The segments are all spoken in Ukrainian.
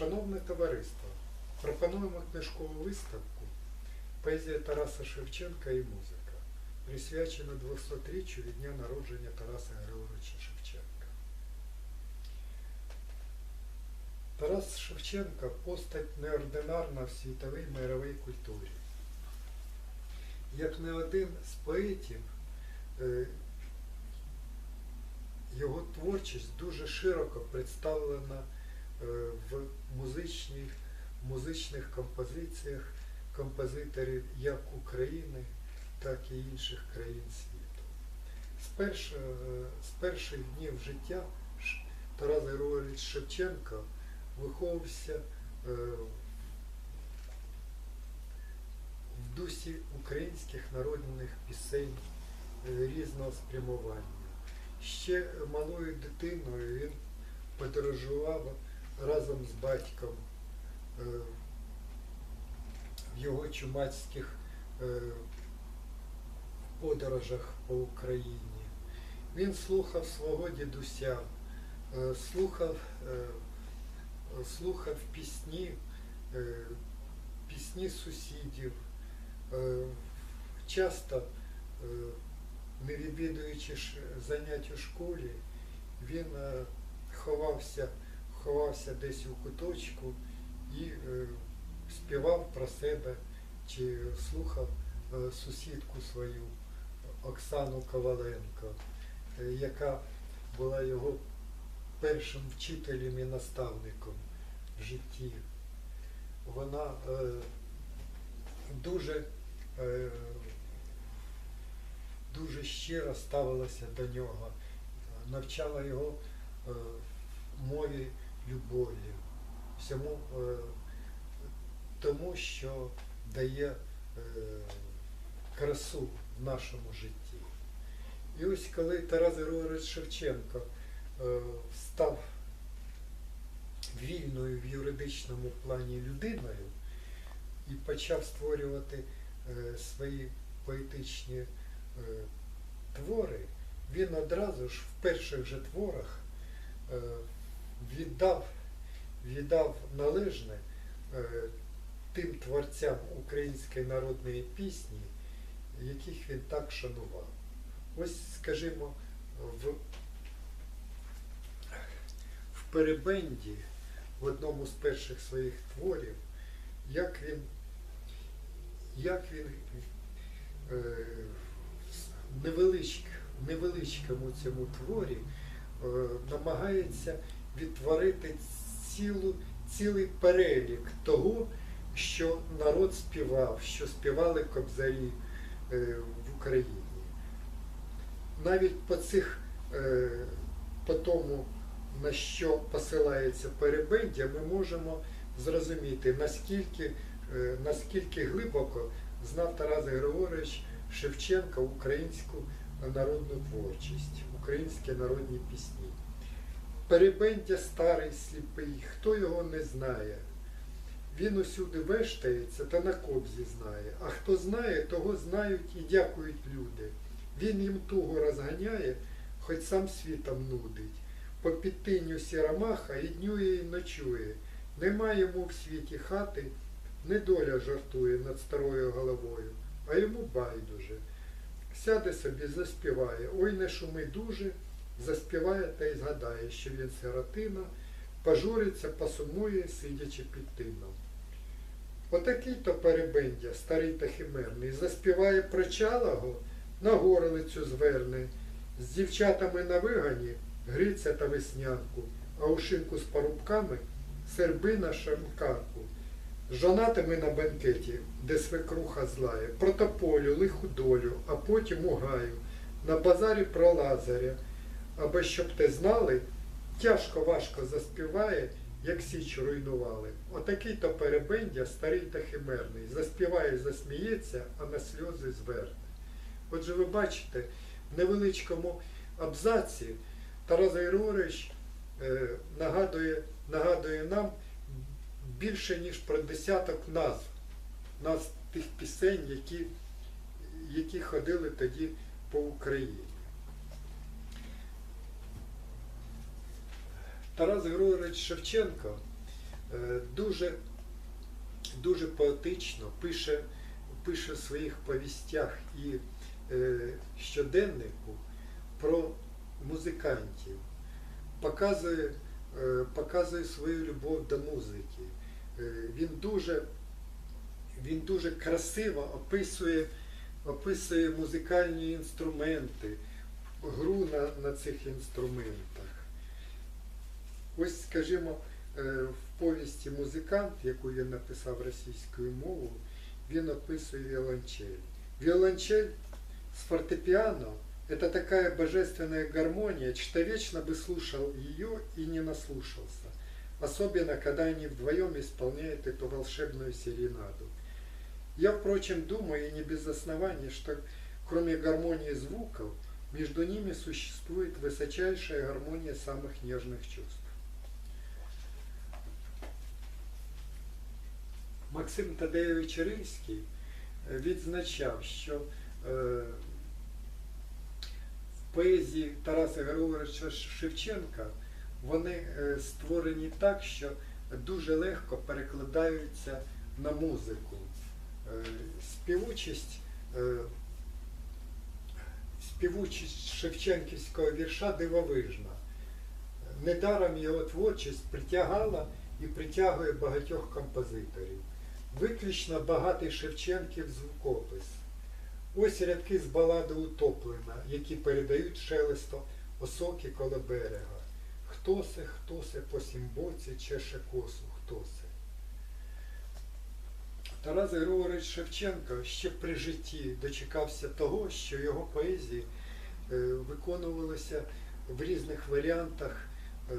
Шановне товариство, пропонуємо книжкову виставку Поезія Тараса Шевченка і музика, присвячена 200-річчю від дня народження Тараса Григоровича Шевченка. Тарас Шевченко постать неординарна в світовій мировій культурі. Як не один з поетів, е, його творчість дуже широко представлена в музичних, музичних композиціях композиторів як України, так і інших країн світу. З, перш, е, з перших днів життя Тарас Григорович Шевченко виховувався е, в дусі українських народних пісень е, різного спрямування. Ще малою дитиною він подорожував разом з батьком е, в його чумацьких е, подорожах по Україні. Він слухав свого дідуся, е, слухав, слухав пісні, пісні сусідів. Часто, не відвідуючи занять у школі, він ховався, ховався десь у куточку і е, співав про себе чи слухав е, сусідку свою Оксану Коваленко, е, яка була його першим вчителем і наставником в житті. Вона дуже, дуже щиро ставилася до нього, навчала його мові любові, всьому е, тому, що дає е, красу в нашому житті. І ось коли Тарас Григорович Шевченко е, став вільною в юридичному плані людиною і почав створювати е, свої поетичні е, твори, він одразу ж в перших же творах е, віддав, віддав належне е, тим творцям української народної пісні, яких він так шанував. Ось, скажімо, в, в Перебенді, в одному з перших своїх творів, як він, як він е, в невеличкому цьому творі е, намагається відтворити цілу, цілий перелік того, що народ співав, що співали кобзарі е, в Україні. Навіть по цих, е, по тому, на що посилається перебендя, ми можемо зрозуміти, наскільки, е, наскільки глибоко знав Тарас Григорович Шевченка українську народну творчість, українські народні пісні. Перебендя старий сліпий, хто його не знає. Він усюди вештається та на кобзі знає, а хто знає, того знають і дякують люди. Він їм туго розганяє, хоч сам світом нудить. По підтиню сіромаха і днює, і ночує. Нема йому в світі хати, недоля жартує над старою головою, а йому байдуже. Сяде собі, заспіває, ой не шуми дуже, заспіває та й згадає, що він сиротина, пожуриться, посумує, сидячи під тином. Отакий то перебендя, старий та химерний, заспіває про чалаго, на горлицю зверне, з дівчатами на вигані гриця та веснянку, а у шинку з парубками сербина шамкарку. Жонатими на бенкеті, де свекруха злає, про тополю, лиху долю, а потім у гаю, на базарі про Лазаря. Аби щоб те знали, тяжко важко заспіває, як січ руйнували. Отакий то перебендя, старий та химерний, заспіває, засміється, а на сльози зверне. Отже, ви бачите, в невеличкому абзаці Тарас Григорович е, нагадує, нагадує нам більше, ніж про десяток назв, назв тих пісень, які, які ходили тоді по Україні. Тарас Григорович Шевченко е, дуже, дуже поетично пише, пише в своїх повістях і е, щоденнику про музикантів, показує, е, показує свою любов до музики. Він дуже, він дуже красиво описує, описує музикальні інструменти, гру на, на цих інструментах. Ось, скажімо, е, в повісті Музикант, яку він написав російською мовою, він описує віолончель. Виолончель с фортепиано – это такая божественная гармония, человечно бы слушал ее и не наслушался. Особенно, когда они вдвоем исполняют эту волшебную серенаду. Я, впрочем, думаю, и не без оснований, что кроме гармонии звуков, между ними существует высочайшая гармония самых нежных чувств. Максим Тадеєвич Рильський е, відзначав, що е, в поезії Тараса Григоровича Шевченка вони е, створені так, що дуже легко перекладаються на музику. Співучість, співучість Шевченківського вірша дивовижна. Недаром його творчість притягала і притягує багатьох композиторів. Виключно багатий Шевченків звукопис. Ось рядки з балади Утоплена, які передають шелесто осоки коло берега. Хто се, хто се по сім боці чеше косу, хто се. Тарас Григорович Шевченко ще при житті дочекався того, що його поезії е, виконувалися в різних варіантах е,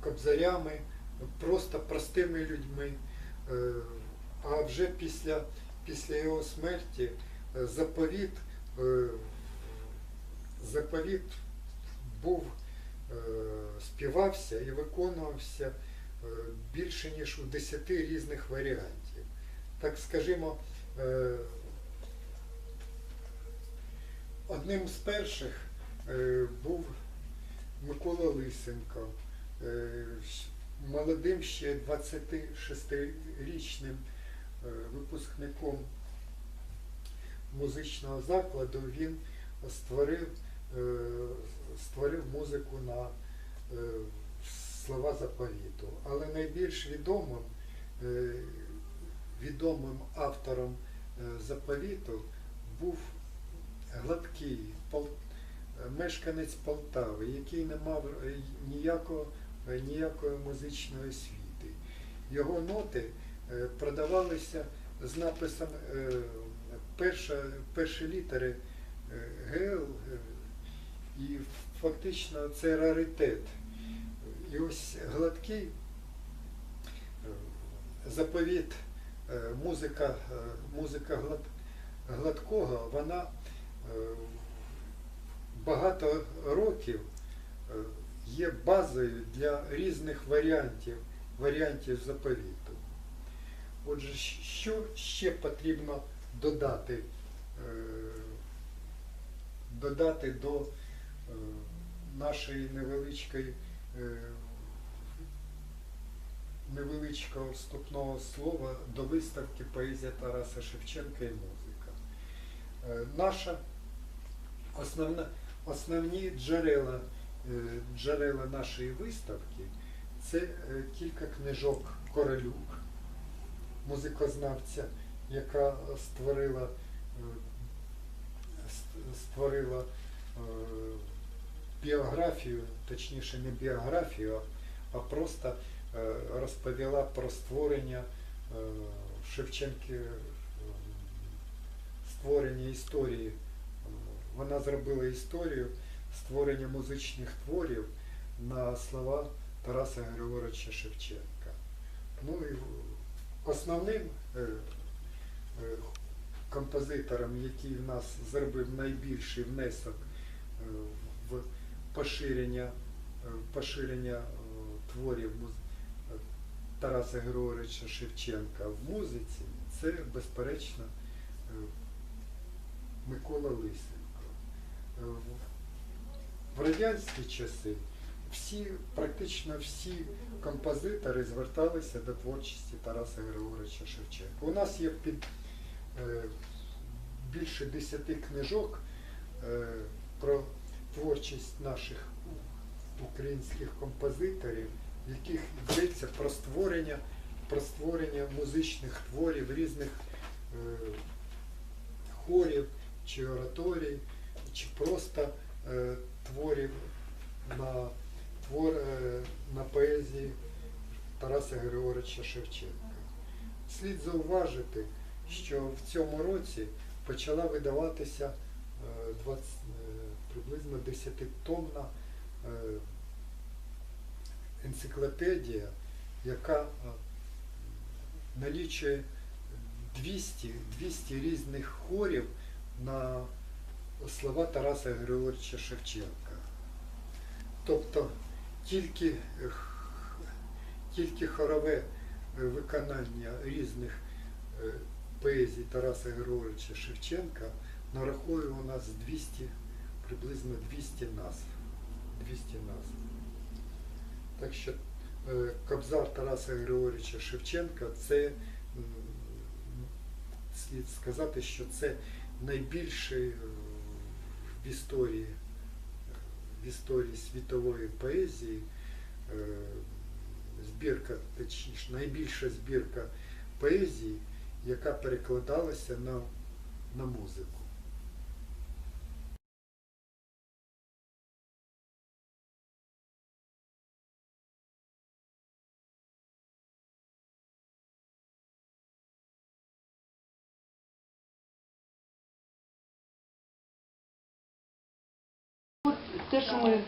кобзарями, просто простими людьми. Е, А вже після, після його смерті е, заповіт, е, заповіт був, співався і виконувався більше ніж у 10 різних варіантів. Так скажімо, одним з перших був Микола Лисенко, молодим ще 26-річним е, випускником музичного закладу він створив, е, створив музику на е, слова заповіту. Але найбільш відомим, відомим автором заповіту був Гладкий, мешканець Полтави, який не мав ніякого, ніякої музичної освіти. Його ноти е, продавалися з написом е, перша, перші літери е, е, і фактично це раритет. І ось гладкий е, заповіт, е, музика, е, музика глад, гладкого, вона е, багато років е, є базою для різних варіантів, варіантів заповіту. Отже, що ще потрібно додати, е, додати до е, нашої невеличкої, е, невеличкого вступного слова до виставки поезія Тараса Шевченка і музика. Наша основна, основні джерела, джерела нашої виставки це е, кілька книжок Королюк, музикознавця, яка створила, е, створила е, біографію, точніше не біографію, а просто е, розповіла про створення е, Шевченки, е, створення історії. Е, Вона зробила історію створення музичних творів на слова Тараса Григоровича Шевченка. Ну і основним е, е, композитором, який в нас зробив найбільший внесок е, в поширення, поширення творів Тараса Григоровича Шевченка в музиці, це безперечно Микола Лисенко. В радянські часи всі, практично всі композитори зверталися до творчості Тараса Григоровича Шевченка. У нас є під е, більше десяти книжок е, про творчість наших українських композиторів, в яких йдеться про створення, про створення музичних творів різних е, хорів чи ораторій, чи просто е, творів на, твор, е, на поезії Тараса Григоровича Шевченка. Слід зауважити, що в цьому році почала видаватися е, 20, е, приблизно 10-томна е, енциклопедія, яка е, налічує 200, 200 різних хорів на слова Тараса Григоровича Шевченка. Тобто тільки, тільки хорове е, виконання різних е, поезій Тараса Григоровича Шевченка нарахує у нас 200, приблизно 200 назв. 200 назв. Так що е, Кобзар Тараса Григоровича Шевченка це слід сказати, що це найбільший в історії, в історії світової поезії е, збірка, точніше, найбільша збірка поезії, яка перекладалася на, на музику. Те, що ми